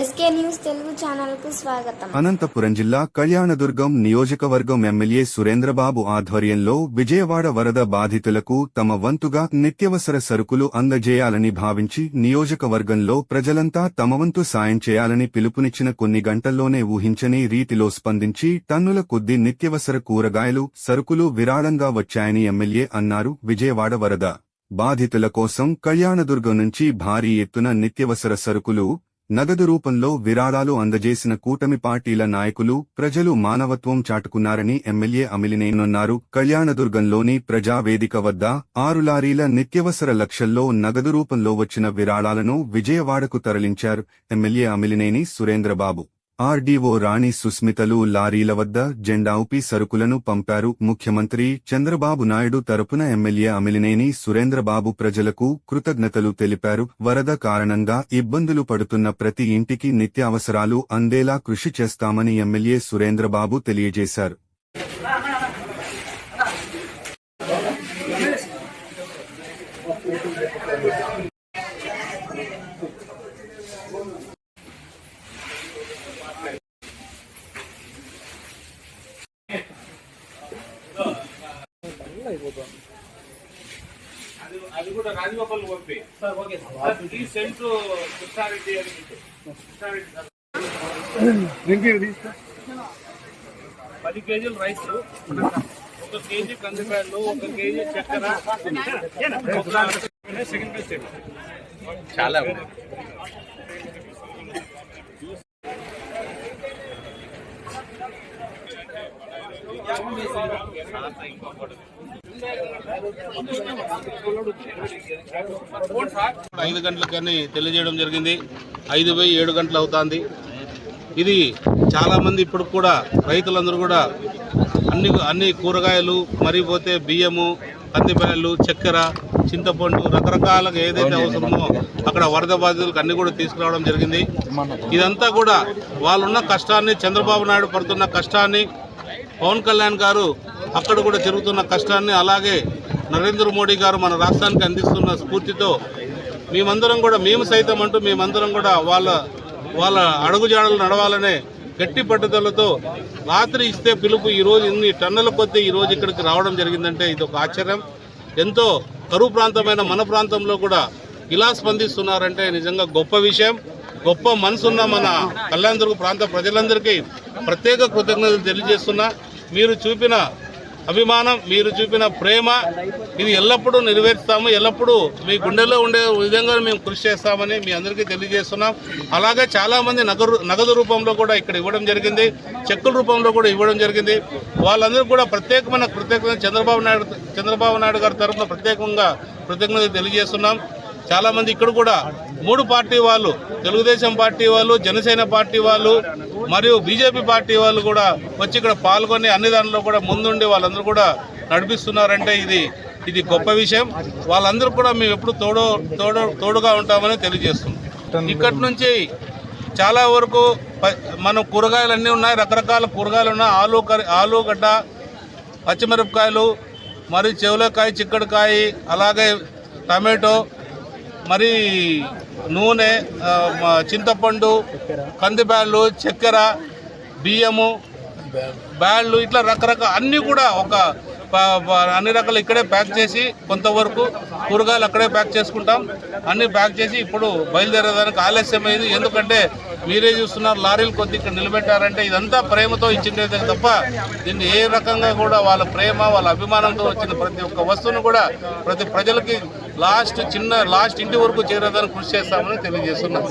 SK news Telugu ఛానల్కు స్వాగతం. అనంతపురం జిల్లా కళ్యాణదుర్గం నియోజకవర్గం ఎమ్మెల్యే సురేంద్రబాబు ఆధ్వర్యంలో విజయవాడ వరద బాధితులకు తమ వంతుగా నిత్యవసర సరుకులు అందజేయాలని భావించి నియోజకవర్గంలో ప్రజలంతా తమ వంతు సాయం చేయాలని పిలుపునిచ్చిన కొన్ని గంటల్లోనే ఊహించని రీతిలో స్పందించి టన్నుల కొద్దీ నిత్యవసర కూరగాయలు సరుకులు విరాళంగా వచ్చాయని ఎమ్మెల్యే అన్నారు. విజయవాడ వరద బాధితుల కోసం కళ్యాణదుర్గం నుంచి భారీ ఎత్తున నిత్యవసర సరుకులు నగదు రూపంలో విరాళాలు అందజేసిన కూటమి పార్టీల నాయకులు ప్రజలు మానవత్వం చాటుకున్నారని ఎమ్మెల్యే అమిలినేనున్నారు. కళ్యాణదుర్గంలోని ప్రజావేదిక వద్ద ఆరు లారీల నిత్యవసర లక్షల్లో నగదు రూపంలో వచ్చిన విరాళాలను విజయవాడకు తరలించారు ఎమ్మెల్యే అమిలినేని సురేంద్రబాబు. ఆర్డీఓ రాణి సుస్మితలు లారీల వద్ద జెండా ఊపి సరుకులను పంపారు. ముఖ్యమంత్రి చంద్రబాబు నాయుడు తరపున ఎమ్మెల్యే అమిలినేని సురేంద్రబాబు ప్రజలకు కృతజ్ఞతలు తెలిపారు. వరద కారణంగా ఇబ్బందులు పడుతున్న ప్రతి ఇంటికి నిత్యావసరాలు అందేలా కృషి చేస్తామని ఎమ్మెల్యే సురేంద్రబాబు తెలియజేశారు. అది కూడా రాజగోపాల్ పంపి sir okay sir. Please send to Krishna Reddy అని పెట్టు. కృష్ణారెడ్డి సార్. పది కేజీలు రైస్. ఒక కేజీ కందికాయలు ఒక కేజీ చక్కెర. సెకండ్ ప్లేస్ చాలా ఐదు గంటలకని తెలియజేయడం జరిగింది. ఐదు పోయి ఏడు గంటలు అవుతుంది. ఇది చాలామంది ఇప్పుడు కూడా రైతులందరూ కూడా అన్ని అన్ని కూరగాయలు మరి పోతే బియ్యము కందిపల్లెలు చక్కెర చింతపండు రకరకాలుగా ఏదైతే అవసరమో అక్కడ వరద బాధితులకు అన్ని కూడా తీసుకురావడం జరిగింది. ఇదంతా కూడా వాళ్ళున్న కష్టాన్ని చంద్రబాబు నాయుడు పడుతున్న కష్టాన్ని పవన్ కళ్యాణ్ గారు అక్కడ కూడా జరుగుతున్న కష్టాన్ని అలాగే నరేంద్ర మోడీ గారు మన రాష్ట్రానికి అందిస్తున్న స్ఫూర్తితో మేమందరం కూడా మేము సైతం అంటూ మేమందరం కూడా వాళ్ళ వాళ్ళ అడుగుజాడలు నడవాలనే గట్టి పట్టుదలతో రాత్రి ఇస్తే పిలుపు ఈరోజు ఇన్ని టన్నుల కొద్దీ ఈరోజు ఇక్కడికి రావడం జరిగిందంటే ఇది ఒక ఆశ్చర్యం. ఎంతో కరువు ప్రాంతమైన మన ప్రాంతంలో కూడా ఇలా స్పందిస్తున్నారంటే నిజంగా గొప్ప విషయం. గొప్ప మనసున్న మన కళ్యాణ ప్రాంత ప్రజలందరికీ ప్రత్యేక కృతజ్ఞతలు తెలియజేస్తున్నా. మీరు చూపిన అభిమానం మీరు చూపిన ప్రేమ ఇది ఎల్లప్పుడూ నెరవేరుస్తాము. ఎల్లప్పుడూ మీ గుండెల్లో ఉండే విధంగా మేము కృషి చేస్తామని మీ అందరికీ తెలియజేస్తున్నాం. అలాగే చాలామంది నగదు నగదు రూపంలో కూడా ఇక్కడ ఇవ్వడం జరిగింది. చెక్కుల రూపంలో కూడా ఇవ్వడం జరిగింది. వాళ్ళందరూ కూడా ప్రత్యేకమైన కృతజ్ఞత చంద్రబాబు నాయుడు చంద్రబాబు నాయుడు గారి తరఫున ప్రత్యేకంగా కృతజ్ఞత తెలియజేస్తున్నాం. చాలా మంది ఇక్కడ కూడా మూడు పార్టీ వాళ్ళు తెలుగుదేశం పార్టీ వాళ్ళు జనసేన పార్టీ వాళ్ళు మరియు బీజేపీ పార్టీ వాళ్ళు కూడా వచ్చి ఇక్కడ పాల్గొని అన్ని దానిలో కూడా ముందుండి వాళ్ళందరూ కూడా నడిపిస్తున్నారంటే ఇది ఇది గొప్ప విషయం. వాళ్ళందరూ కూడా మేము ఎప్పుడు తోడు తోడు తోడుగా ఉంటామని తెలియజేస్తున్నాం. ఇక్కడి నుంచి చాలా వరకు ప- మనం కూరగాయలు అన్నీ ఉన్నాయి రకరకాల కూరగాయలు ఉన్నాయి. ఆలు కర్రీ ఆలుగడ్డ పచ్చిమిరపకాయలు మరియు చెవులకాయ చిక్కడికాయ అలాగే టమాటో మరి నూనె చింతపండు కందిబ్యాళ్ళు చక్కెర బియ్యము బ్యాళ్ళు ఇట్లా రకరకాల అన్నీ కూడా ఒక అన్ని రకాలు ఇక్కడే ప్యాక్ చేసి కొంతవరకు కూరగాయలు అక్కడే ప్యాక్ చేసుకుంటాం. అన్ని ప్యాక్ చేసి ఇప్పుడు బయలుదేరేదానికి ఆలస్యం అయింది ఎందుకంటే మీరే చూస్తున్నారు లారీలు కొద్ది ఇక్కడ నిలబెట్టారంటే ఇదంతా ప్రేమతో ఇచ్చిండేదే తప్ప దీన్ని ఏ రకంగా కూడా వాళ్ళ ప్రేమ వాళ్ళ అభిమానంతో వచ్చిన ప్రతి ఒక్క వస్తువును కూడా ప్రతి ప్రజలకి లాస్ట్ చిన్న లాస్ట్ ఇంటి వరకు చేరేదానికి కృషి చేస్తామని తెలియజేస్తున్నాం.